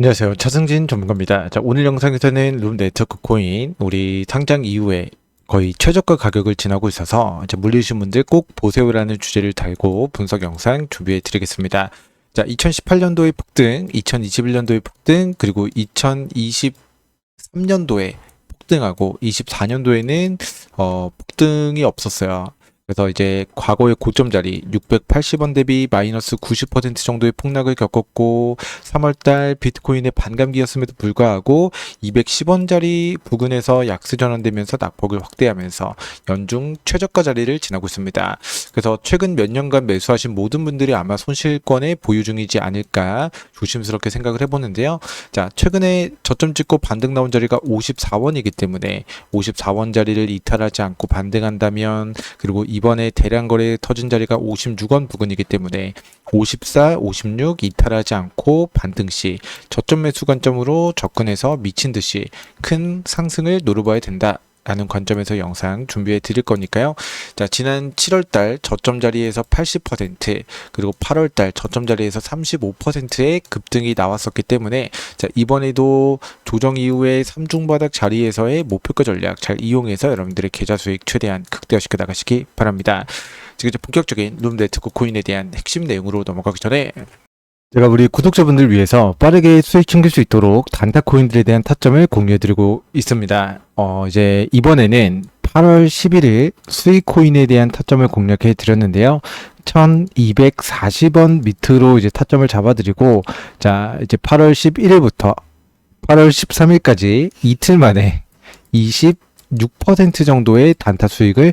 안녕하세요. 차승진 전문가입니다. 자, 오늘 영상에서는 룸 네트워크 코인 우리 상장 이후에 거의 최저가 가격을 지나고 있어서 이제 물리신 분들 꼭 보세요라는 주제를 달고 분석 영상 준비해 드리겠습니다. 자, 2018년도의 폭등, 2021년도의 폭등, 그리고 2023년도에 폭등하고 24년도에는 어, 폭등이 없었어요. 그래서 이제 과거의 고점 자리 680원 대비 마이너스 90% 정도의 폭락을 겪었고 3월달 비트코인의 반감기였음에도 불구하고 210원짜리 부근에서 약세 전환되면서 낙폭을 확대하면서 연중 최저가 자리를 지나고 있습니다. 그래서 최근 몇 년간 매수하신 모든 분들이 아마 손실권에 보유 중이지 않을까 조심스럽게 생각을 해보는데요. 자, 최근에 저점 찍고 반등 나온 자리가 54원이기 때문에 54원 자리를 이탈하지 않고 반등한다면 그리고 이 번에 대량 거래 터진 자리가 56원 부근이기 때문에 54, 56 이탈하지 않고 반등 시 저점 매수 관점으로 접근해서 미친 듯이 큰 상승을 노려봐야 된다. 라는 관점에서 영상 준비해 드릴 거니까요. 자, 지난 7월 달 저점 자리에서 80% 그리고 8월 달 저점 자리에서 35%의 급등이 나왔었기 때문에 자, 이번에도 조정 이후에 3중 바닥 자리에서의 목표가 전략 잘 이용해서 여러분들의 계좌 수익 최대한 극대화시켜 나가시기 바랍니다. 지금 이제 본격적인 룸 네트워크 코인에 대한 핵심 내용으로 넘어가기 전에 제가 우리 구독자분들 위해서 빠르게 수익 챙길 수 있도록 단타 코인들에 대한 타점을 공유해드리고 있습니다. 어, 이제 이번에는 8월 11일 수익 코인에 대한 타점을 공략해 드렸는데요. 1240원 밑으로 이제 타점을 잡아드리고, 자, 이제 8월 11일부터 8월 13일까지 이틀 만에 26% 정도의 단타 수익을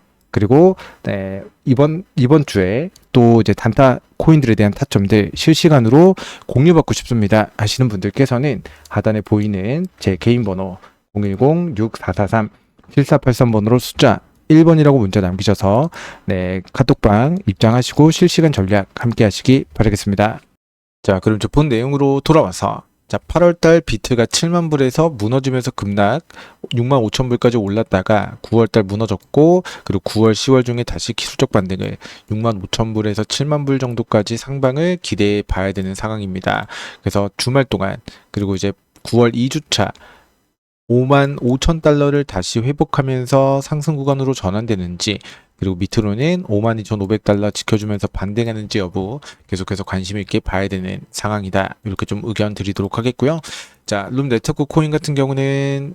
그리고 네, 이번 이번 주에 또 이제 단타 코인들에 대한 타점들 실시간으로 공유받고 싶습니다 하시는 분들께서는 하단에 보이는 제 개인 번호 010-6443-7483번으로 숫자 1번이라고 문자 남기셔서 네 카톡방 입장하시고 실시간 전략 함께 하시기 바라겠습니다. 자 그럼 저 본 내용으로 돌아와서 자 8월달 비트가 7만 불에서 무너지면서 급락 6만 5천 불까지 올랐다가 9월달 무너졌고 그리고 9월 10월 중에 다시 기술적 반등을 6만 5천 불에서 7만 불 정도까지 상방을 기대해 봐야 되는 상황입니다. 그래서 주말 동안 그리고 이제 9월 2주차 5만 5천 달러를 다시 회복하면서 상승 구간으로 전환되는지 그리고 밑으로는 52,500달러 지켜주면서 반등하는지 여부 계속해서 관심 있게 봐야 되는 상황이다. 이렇게 좀 의견 드리도록 하겠고요. 자, 룸 네트워크 코인 같은 경우는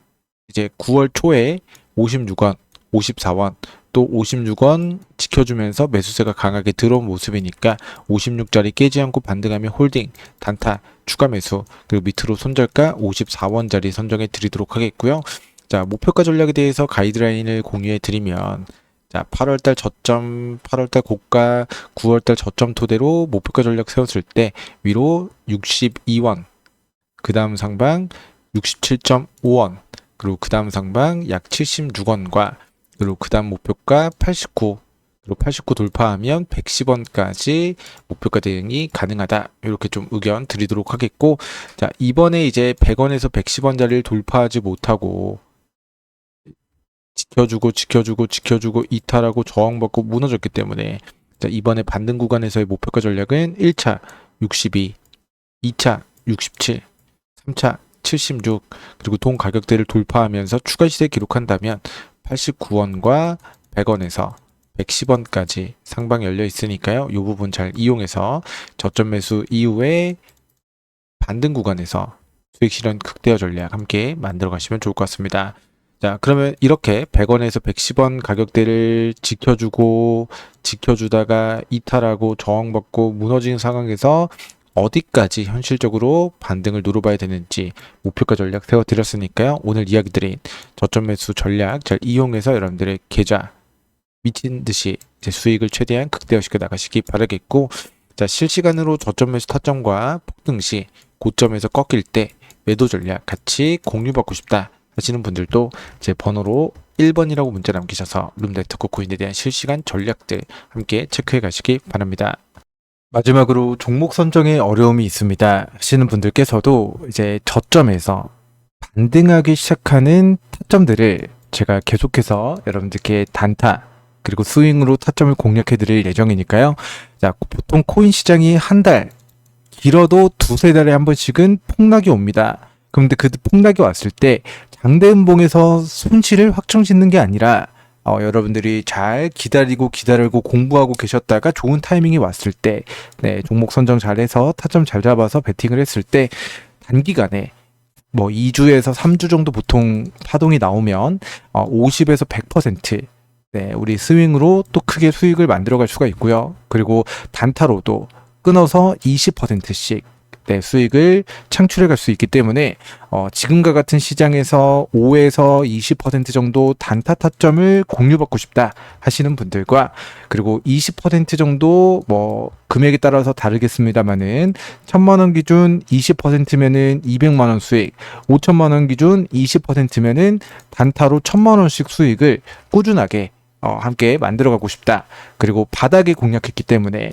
이제 9월 초에 56원, 54원, 또 56원 지켜주면서 매수세가 강하게 들어온 모습이니까 56짜리 깨지 않고 반등하면 홀딩, 단타, 추가 매수, 그리고 밑으로 손절가 54원짜리 선정해 드리도록 하겠고요. 자, 목표가 전략에 대해서 가이드라인을 공유해 드리면 자, 8월달 저점, 8월달 고가, 9월달 저점 토대로 목표가 전략 세웠을 때 위로 62원, 그 다음 상방 67.5원, 그리고 그 다음 상방 약 76원과 그리고 그 다음 목표가 89, 그리고 89 돌파하면 110원까지 목표가 대응이 가능하다. 이렇게 좀 의견 드리도록 하겠고, 자, 이번에 이제 100원에서 110원짜리를 돌파하지 못하고 지켜주고 지켜주고 지켜주고 이탈하고 저항받고 무너졌기 때문에 자, 이번에 반등 구간에서의 목표가 전략은 1차 62, 2차 67, 3차 76 그리고 동 가격대를 돌파하면서 추가 시세 기록한다면 89원과 100원에서 110원까지 상방 열려 있으니까요. 이 부분 잘 이용해서 저점 매수 이후에 반등 구간에서 수익 실현 극대화 전략 함께 만들어 가시면 좋을 것 같습니다. 자, 그러면 이렇게 100원에서 110원 가격대를 지켜주고 지켜주다가 이탈하고 저항받고 무너지는 상황에서 어디까지 현실적으로 반등을 누려봐야 되는지 목표가 전략 세워드렸으니까요. 오늘 이야기 드린 저점 매수 전략 잘 이용해서 여러분들의 계좌 미친 듯이 제 수익을 최대한 극대화시켜 나가시기 바라겠고 자 실시간으로 저점 매수 타점과 폭등 시 고점에서 꺾일 때 매도 전략 같이 공유받고 싶다 하시는 분들도 제 번호로 1번이라고 문자 남기셔서 룸네트워크 코인에 대한 실시간 전략들 함께 체크해 가시기 바랍니다. 마지막으로 종목 선정에 어려움이 있습니다 하시는 분들께서도 이제 저점에서 반등하기 시작하는 타점들을 제가 계속해서 여러분들께 단타 그리고 스윙으로 타점을 공략해 드릴 예정이니까요. 자, 보통 코인 시장이 한 달, 길어도 두세 달에 한 번씩은 폭락이 옵니다. 그런데 그 폭락이 왔을 때 장대음봉에서 손실을 확정 짓는 게 아니라 어, 여러분들이 잘 기다리고 기다리고 공부하고 계셨다가 좋은 타이밍이 왔을 때, 네, 종목 선정 잘해서 타점 잘 잡아서 베팅을 했을 때 단기간에 뭐 2주에서 3주 정도 보통 파동이 나오면 어, 50에서 100% 네, 우리 스윙으로 또 크게 수익을 만들어 갈 수가 있고요. 그리고 단타로도 끊어서 20%씩 네, 수익을 창출해 갈 수 있기 때문에 어, 지금과 같은 시장에서 5에서 20% 정도 단타 타점을 공유받고 싶다 하시는 분들과 그리고 20% 정도 뭐 금액에 따라서 다르겠습니다만은 천만 원 기준 20%면은 200만 원 수익, 5천만 원 기준 20%면은 단타로 천만 원씩 수익을 꾸준하게 어, 함께 만들어가고 싶다. 그리고 바닥에 공략했기 때문에